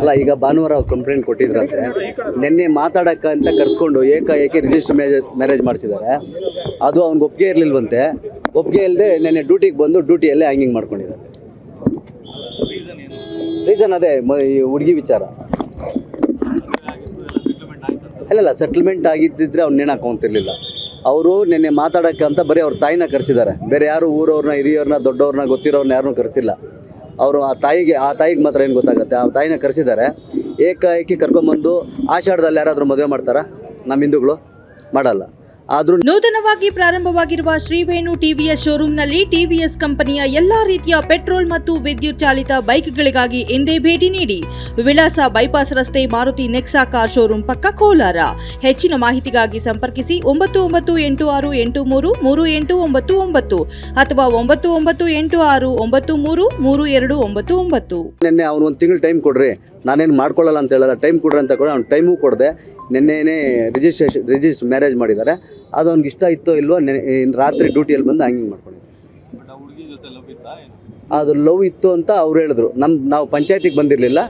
ಅಲ್ಲ, ಈಗ ಭಾನುವಾರ ಕಂಪ್ಲೇಂಟ್ ಕೊಟ್ಟಿದ್ರಂತೆ. ನಿನ್ನೆ ಮಾತಾಡಕ್ಕ ಅಂತ ಕರ್ಸ್ಕೊಂಡು ಏಕಾಏಕಿ ರಿಜಿಸ್ಟರ್ ಮ್ಯಾರೇಜ್ ಮ್ಯಾರೇಜ್ ಮಾಡಿಸಿದ್ದಾರೆ. ಅದು ಅವ್ನಿಗೆ ಒಪ್ಪಿಗೆ ಇರಲಿಲ್ವಂತೆ. ಒಪ್ಪಿಗೆ ಇಲ್ಲದೆ ನಿನ್ನೆ ಡ್ಯೂಟಿಗೆ ಬಂದು ಡ್ಯೂಟಿಯಲ್ಲೇ ಹ್ಯಾಂಗಿಂಗ್ ಮಾಡ್ಕೊಂಡಿದ್ದಾರೆ. ರೀಸನ್ ಅದೇ ಈ ಹುಡುಗಿ ವಿಚಾರ. ಅಲ್ಲಲ್ಲ ಸೆಟ್ಲ್ಮೆಂಟ್ ಆಗಿದ್ದಿದ್ರೆ ಅವ್ನು ನೇಣು ಹಾಕೊಂತಿರ್ಲಿಲ್ಲ ಅವರು ನಿನ್ನೆ ಮಾತಾಡೋಕ್ಕಂತ ಬರೀ ಅವ್ರ ತಾಯಿನ ಕರೆಸಿದ್ದಾರೆ. ಬೇರೆ ಯಾರು ಊರವ್ರನ್ನ, ಹಿರಿಯವ್ರನ್ನ, ದೊಡ್ಡವ್ರನ್ನ, ಗೊತ್ತಿರೋರ್ನ ಯಾರನ್ನೂ ಕರೆಸಿಲ್ಲ. ಅವರು ಆ ತಾಯಿಗೆ ಆ ತಾಯಿಗೆ ಮಾತ್ರ ಏನು ಗೊತ್ತಾಗುತ್ತೆ? ಆ ತಾಯಿನ ಕರೆಸಿದ್ದಾರೆ. ಏಕಾಏಕಿ ಕರ್ಕೊಂಬಂದು ಆಷಾಢದಲ್ಲಿ ಯಾರಾದರೂ ಮದುವೆ ಮಾಡ್ತಾರಾ? ನಮ್ಮ ಹಿಂದೂಗಳು? ಮಾಡಲ್ಲ. ಆದರೂ ನೂತನವಾಗಿ ಪ್ರಾರಂಭವಾಗಿರುವ ಶ್ರೀವೇಣು ಟಿವಿಎಸ್ ಶೋರೂಮ್ನಲ್ಲಿ ಟಿವಿಎಸ್ ಕಂಪನಿಯ ಎಲ್ಲಾ ರೀತಿಯ ಪೆಟ್ರೋಲ್ ಮತ್ತು ವಿದ್ಯುತ್ ಚಾಲಿತ ಬೈಕ್ಗಳಿಗಾಗಿ ಎಂದೇ ಭೇಟಿ ನೀಡಿ ವಿಳಾಸ ಬೈಪಾಸ್ ರಸ್ತೆ ಮಾರುತಿ ನೆಕ್ಸಾ ಕಾರ್ ಶೋರೂಮ್ ಪಕ್ಕ ಕೋಲಾರ. ಹೆಚ್ಚಿನ ಮಾಹಿತಿಗಾಗಿ ಸಂಪರ್ಕಿಸಿ ಒಂಬತ್ತು ಒಂಬತ್ತು ಎಂಟು ಆರು ಎಂಟು ಮೂರು ಮೂರು ಎಂಟು ಒಂಬತ್ತು ಒಂಬತ್ತು ಅಥವಾ ಒಂಬತ್ತು ಒಂಬತ್ತು ಎಂಟು ಆರು ಒಂಬತ್ತು ಮೂರು ಮೂರು ಎರಡು ಒಂಬತ್ತು ಒಂಬತ್ತು. ನಿನ್ನೆ ಅವ್ನು ಒಂದು ತಿಂಗಳು ಟೈಮ್ ಕೊಡ್ರಿ. ನಾನೇನು ಮಾಡ್ಕೊಳ್ಳಲ್ಲ ಅಂತ ಹೇಳಲ್ಲ. ಟೈಮ್ ಕೊಡ್ರಿ ಅಂತ ಕೂಡ ಅವ್ನು ಟೈಮು ಕೊಡದೆ. ನಿನ್ನೆನೇ ರಿಜಿಸ್ಟ್ರೇಷನ್ ರಿಜಿಸ್ಟರ್ ಮ್ಯಾರೇಜ್ ಮಾಡಿದ್ದಾರೆ. ಅದು ಅವ್ನಿಗೆ ಇಷ್ಟ ಇತ್ತೋ ಇಲ್ವೋ ರಾತ್ರಿ ಡ್ಯೂಟಿಯಲ್ಲಿ ಬಂದು ಹಂಗಿಂಗ್ ಮಾಡ್ಕೊಂಡಿದ್ದಾರೆ. ಅದು ಲವ್ ಇತ್ತು ಅಂತ ಅವ್ರು ಹೇಳಿದ್ರು. ನಮ್ಮ ನಾವು ಪಂಚಾಯತಿಗೆ ಬಂದಿರಲಿಲ್ಲ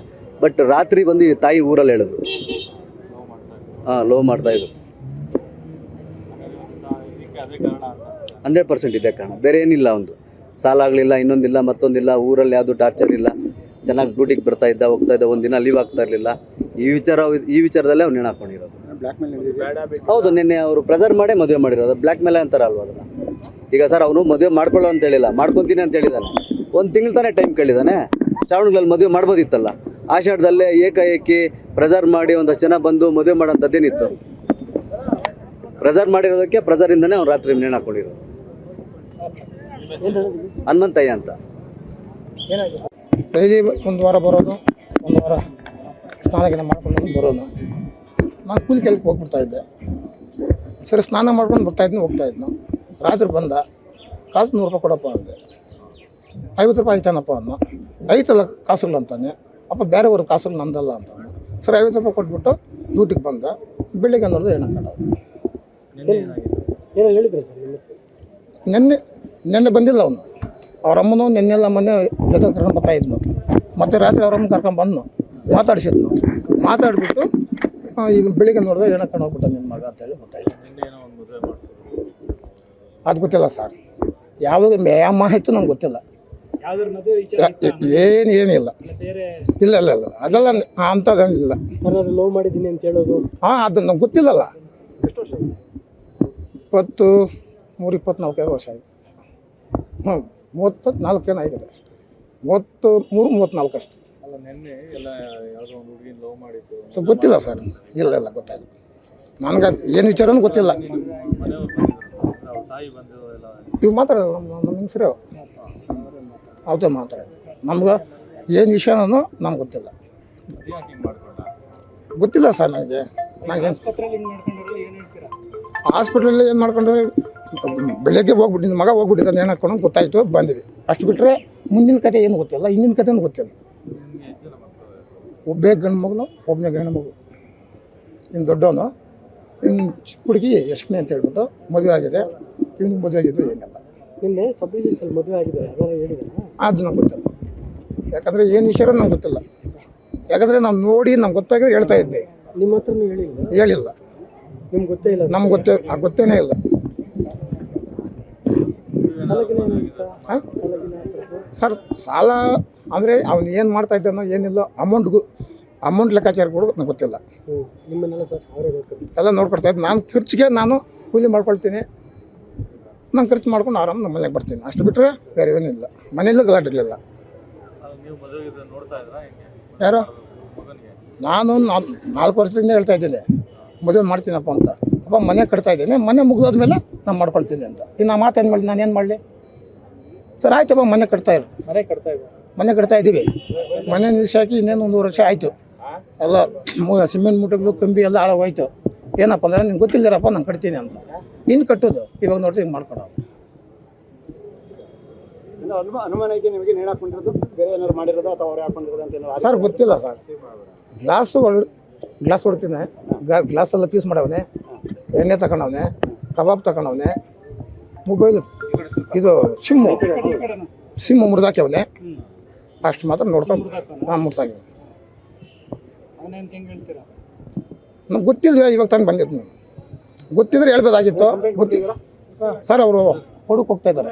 ಬಟ್ ರಾತ್ರಿ ಬಂದು ತಾಯಿ ಊರಲ್ಲಿ ಹೇಳಿದ್ರು. ಹಾಂ ಲವ್ ಮಾಡ್ತಾಯಿದ್ರು ಹಂಡ್ರೆಡ್ ಪರ್ಸೆಂಟ್ ಇದೆ ಕಾರಣ. ಬೇರೆ ಏನಿಲ್ಲ ಒಂದು. ಸಾಲ ಆಗಲಿಲ್ಲ ಇನ್ನೊಂದಿಲ್ಲ ಮತ್ತೊಂದಿಲ್ಲ ಊರಲ್ಲಿ ಯಾವುದು ಟಾರ್ಚರ್ ಇಲ್ಲ. ಚೆನ್ನಾಗಿ ಡ್ಯೂಟಿಗೆ ಬರ್ತಾ ಇದ್ದ ಹೋಗ್ತಾ ಇದ್ದ ಒಂದಿನ ಲೀವ್ ಆಗ್ತಾ ಇರಲಿಲ್ಲ. ಈ ವಿಚಾರ ಈ ವಿಚಾರದಲ್ಲೇ ಅವ್ನು ನೇಣು ಹಾಕೊಂಡಿರೋದು ಹೌದು ನಿನ್ನೆ ಅವರು ಪ್ರೆಸರ್ ಮಾಡಿ ಮದುವೆ ಮಾಡಿರೋದು. ಬ್ಲ್ಯಾಕ್ ಮೇಲೆ ಅಂತಾರ ಅಲ್ವಾ ಅದನ್ನು? ಈಗ ಸರ್ ಅವನು ಮದುವೆ ಮಾಡ್ಕೊಳ್ಳೋ ಅಂತ ಹೇಳಿಲ್ಲ. ಮಾಡ್ಕೊತೀನಿ ಅಂತ ಹೇಳಿದಾನೆ. ಒಂದು ತಿಂಗಳು ತಾನೇ ಟೈಮ್ ಕೇಳಿದಾನೆ. ಶ್ರಾವಣಗಳಲ್ಲಿ ಮದುವೆ ಮಾಡ್ಬೋದಿತ್ತಲ್ಲ. ಆಷಾಢದಲ್ಲೇ ಏಕಾಏಕಿ ಪ್ರೆಸರ್ ಮಾಡಿ ಒಂದಷ್ಟು ಜನ ಬಂದು ಮದುವೆ ಮಾಡೋಂಥದ್ದೇನಿತ್ತು ಪ್ರೆಸರ್ ಮಾಡಿರೋದಕ್ಕೆ ಪ್ರೆಸರಿಂದನೇ ಅವ್ನು ರಾತ್ರಿ ನೇಣು ಹಾಕೊಂಡಿರೋದು ಹನುಮಂತಯ್ಯ ಅಂತ. ಡೈಲಿ ಒಂದು ವಾರ ಬರೋದು ಒಂದು ವಾರ ಸ್ನಾನ ಗಿನ ಮಾಡ್ಕೊಂಡು ಬರೋನು ನಾನು ಕೂಲಿ ಕೆಲಸಕ್ಕೆ ಹೋಗ್ಬಿಡ್ತಾ ಇದ್ದೆ. ಸರಿ ಸ್ನಾನ ಮಾಡ್ಕೊಂಡು ಬರ್ತಾ ಇದ್ನು ಹೋಗ್ತಾ ಇದ್ನು ರಾತ್ರಿ ಬಂದ ಕಾಸು ನೂರು ರೂಪಾಯಿ ಕೊಡಪ್ಪ ಅಂದೆ. ಐವತ್ತು ರೂಪಾಯಿ ಆಯ್ತಾನಪ್ಪ ಅನ್ನ ಐತಲ್ಲ ಕಾಸುಗಳು ಅಂತಾನೆ. ಅಪ್ಪ ಬೇರೆ ಊರ ಕಾಸುಗಳು ನಂದಲ್ಲ ಅಂತಾನೆ. ಸರಿ ಐವತ್ತು ರೂಪಾಯಿ ಕೊಟ್ಬಿಟ್ಟು ಡ್ಯೂಟಿಗೆ ಬಂದ. ಬೆಳಿಗ್ಗೆ ಅನ್ನೋದು ಏನೋ ಕಡೋದು ಏನೋ ಹೇಳಿದ್ರೆ ನಿನ್ನೆ. ನಿನ್ನೆ ಬಂದಿಲ್ಲ ಅವನು. ಅವ್ರ ನೆನ್ನೆಲ್ಲ ಮೊನ್ನೆ ಜೊತೆ ಕರ್ಕೊಂಡು ಬರ್ತಾ ಇದ್ನು. ಮತ್ತೆ ರಾತ್ರಿ ಅವರಮ್ಮ ಕರ್ಕೊಂಡು ಬಂದ್ನು. ಮಾತಾಡ್ಸಿದ್ನು. ಮಾತಾಡ್ಬಿಟ್ಟು ಈಗ ಬೆಳಿಗ್ಗೆ ನೋಡಿದ್ರೆ ಏನೋ ಹೋಗ್ಬಿಟ್ಟ ನಿಮ್ಮ ಮಗ ಅಂತೇಳಿ ಗೊತ್ತಾಯ್ತು. ಅದು ಗೊತ್ತಿಲ್ಲ ಸರ್. ಯಾವಾಗ ಯಾವ ಮಾಹಿತಿ ನಂಗೆ ಗೊತ್ತಿಲ್ಲ. ಏನು ಏನಿಲ್ಲ ಇಲ್ಲ. ಇಲ್ಲ ಇಲ್ಲ ಅದೆಲ್ಲ ಅಂಥದ್ದೇನಿಲ್ಲ ಲವ್ ಮಾಡಿದ್ದೀನಿ ಅಂತ ಹೇಳೋದು? ಹಾಂ ಅದು ನಂಗೆ ಗೊತ್ತಿಲ್ಲಲ್ಲ. ಇಪ್ಪತ್ತು ಮೂರು ಇಪ್ಪತ್ನಾಲ್ಕೈದು ವರ್ಷ ಆಗಿದೆ ಹ್ಞೂ ಮೂವತ್ತು ನಾಲ್ಕೇನು ಆಗಿದೆ ಅಷ್ಟೆ. ಮೂವತ್ತು ಮೂರು ಮೂವತ್ತ್ನಾಲ್ಕು ಅಷ್ಟೆ ಗೊತ್ತಿಲ್ಲ ಸರ್. ಇಲ್ಲ ಇಲ್ಲ ಗೊತ್ತಾಯಿಲ್ಲ ನನಗೆ ಏನು ವಿಚಾರನೂ ಗೊತ್ತಿಲ್ಲ. ತಾಯಿ ಇವು ಮಾತಾಡಲ್ಲ ನಮ್ಮ ನಮ್ಮ ಹೆಂಗಸರು? ಅವತ್ತೇ ಮಾತಾಡೋದು. ನಮ್ಗೆ ಏನು ವಿಷಯನೂ ನಮ್ಗೆ ಗೊತ್ತಿಲ್ಲ. ಗೊತ್ತಿಲ್ಲ ಸರ್ ನನಗೆ ನನಗೆ ಹಾಸ್ಪಿಟ್ಲಲ್ಲಿ ಏನು ಮಾಡ್ಕೊಂಡ್ರೆ? ಬೆಳಗ್ಗೆ ಹೋಗ್ಬಿಟ್ಟಿದ್ದು ಮಗ ಹೋಗ್ಬಿಟ್ಟಿದ್ದಾನೆ, ಏನು ಹಾಕೊಂಡು ಗೊತ್ತಾಯಿತು, ಬಂದ್ವಿ. ಅಷ್ಟು ಬಿಟ್ಟರೆ ಮುಂದಿನ ಕತೆ ಏನು ಗೊತ್ತಿಲ್ಲ. ಹಿಂದಿನ ಕತೆನೂ ಗೊತ್ತಿಲ್ಲ. ಒಬ್ಬೇ ಗಂಡು ಮಗನು ಒಬ್ಬನೇ ಗಂಡು ಮಗು. ಇನ್ನು ದೊಡ್ಡವನು. ಇನ್ನು ಚಿಕ್ಕ ಹುಡುಗಿ ಯಶ್ಮಿ ಅಂತ ಹೇಳ್ಬಿಟ್ಟು ಮದುವೆ ಆಗಿದೆ. ಇವನಿಗೆ ಮದುವೆ ಆಗಿದ್ದು ಏನಿಲ್ಲ. ನಿನ್ನೆ ಸಬ್ ರಿಜಿಸ್ಟ್ರಲ್ಲಿ ಮದುವೆ ಆಗಿದೆ ಅದನ್ನ ಹೇಳಿದ್ರೆ ಅದು ನಂಗೆ ಗೊತ್ತಿಲ್ಲ. ಯಾಕಂದರೆ ಏನು ವಿಷಯ ನಂಗೆ ಗೊತ್ತಿಲ್ಲ. ಯಾಕಂದರೆ ನಾವು ನೋಡಿ ನಮ್ಗೆ ಗೊತ್ತಾಗಿದ್ರೆ ಹೇಳ್ತಾ ಇದ್ದೆ. ನಿಮ್ಮ ಹತ್ರನೂ ಹೇಳಿಲ್ಲ ಹೇಳಿಲ್ಲ. ನಿಮ್ಗೆ ಗೊತ್ತೇ ಇಲ್ಲ? ನಮ್ಗೆ ಗೊತ್ತೇ ಆ ಗೊತ್ತೇನೇ ಇಲ್ಲ. ಸಾಲಗಿನ ಏನಾಗಿತ್ತಾ ಹಾಂ ಸಾಲಗಿನ ಹತ್ರದ್ದು? ಸರ್ ಸಾಲ ಅಂದರೆ ಅವನು ಏನು ಮಾಡ್ತಾ ಇದ್ದಾನೋ ಏನಿಲ್ಲ ಅಮೌಂಟ್ಗೂ ಅಮೌಂಟ್ ಲೆಕ್ಕಾಚಾರ ಕೂಡ ನಂಗೆ ಗೊತ್ತಿಲ್ಲ. ಹ್ಞೂ ನಿಮ್ಮನ್ನೆಲ್ಲ ಸರ್ ಅವರೇ ನೋಡ್ಕೊಂಡು ಎಲ್ಲ ನೋಡ್ಕೊಡ್ತಾ ಇದ್ದೆ ನಾನು ಖರ್ಚಿಗೆ ನಾನು ಕೂಲಿ ಮಾಡ್ಕೊಳ್ತೀನಿ. ನಾನು ಖರ್ಚು ಮಾಡ್ಕೊಂಡು ಆರಾಮ್ ನಮ್ಮ ಮನೆಗೆ ಬರ್ತೀನಿ. ಅಷ್ಟು ಬಿಟ್ಟರೆ ಬೇರೆ ಏನಿಲ್ಲ ಮನೆಯಲ್ಲೂ ಗಲಾಟೆ ಇರಲಿಲ್ಲ ನೀವು ಮದುವೆ ನೋಡ್ತಾ ಇದ್ರಾ ಯಾರು? ನಾನು ನಾಲ್ಕು ನಾಲ್ಕು ವರ್ಷದಿಂದ ಹೇಳ್ತಾ ಇದ್ದೀನಿ. ಮದುವೆ ಮಾಡ್ತೀನಪ್ಪ ಅಂತ. ಅಪ್ಪ ಮನೆ ಕಟ್ತಾ ಇದ್ದೀನಿ. ಮನೆ ಮುಗಿದೋದ್ಮೇಲೆ ನಾನು ಮಾಡ್ಕೊಳ್ತೀನಿ ಅಂತ. ಇನ್ನು ಮಾತು ಏನು ಮಾಡಲಿ? ನಾನು ಏನು ಮಾಡಲಿ? ಸರ್ ಆಯ್ತಪ್ಪ ಮನೆ ಕಟ್ತಾ ಇರು. ಮನೆ ಕಟ್ತಾ ಇದ್ದಾರೆ? ಮನೆ ಕಟ್ತಾ ಇದ್ದೀವಿ. ಮನೆ ನಿಲ್ಸಾಕಿ ಇನ್ನೇನು ಒಂದು ವರ್ಷ ಆಯಿತು. ಎಲ್ಲ ಸಿಮೆಂಟ್ ಮೂಟಗಳು ಕಂಬಿ ಎಲ್ಲ ಹಾಳಾಗೋಯ್ತು ಏನಪ್ಪ ಅಂದ್ರೆ ನಿಮ್ಗೆ ಗೊತ್ತಿಲ್ಲರಪ್ಪ ನಾನು ಕಟ್ತೀನಿ ಅಂತ. ಇನ್ನು ಕಟ್ಟೋದು ಇವಾಗ ನೋಡ್ತೀನಿ ಹಿಂಗೆ ಮಾಡ್ಕೊಡೋ ಅನುಮಾನ ಇದೆ ನಿಮಗೆ ನೇಣು ಹಾಕೊಂಡಿರೋದು ಬೇರೆ ಏನಾದ್ರು ಮಾಡಿರೋದು ಅಥವಾ ಅವ್ರು ಹಾಕೊಂಡಿರೋದು ಅಂತ ಸರ್ ಗೊತ್ತಿಲ್ಲ ಸರ್. ಗ್ಲಾಸು ಗ್ಲಾಸ್ ಕೊಡ್ತೀನಿ. ಗ್ಲಾಸ್ ಎಲ್ಲ ಪೀಸ್ ಮಾಡವನೆ. ಎಣ್ಣೆ ತಗೊಂಡವನೆ ಕಬಾಬ್ ತಗೊಂಡವನೆ ಮೊಬೈಲ್ ಇದು ಸಿಮ್ಮು ಸಿಮ್ಮು ಮುರಿದಾಕ್ಯವನೇ ಅಷ್ಟು ಮಾತ್ರ ನೋಡ್ಕೊಂಡು ನಾನು ಹೇಳ್ತೀರಾ? ನಮ್ಗೆ ಗೊತ್ತಿಲ್ಲ ಇವಾಗ ತಂದು ಬಂದಿದ್ದು ನೀವು ಗೊತ್ತಿದ್ರೆ ಹೇಳ್ಬೋದಾಗಿತ್ತು ಗೊತ್ತಿಲ್ಲ ಸರ್ ಅವರು ಕೊಡಕ್ಕೆ ಹೋಗ್ತಾ ಇದ್ದಾರೆ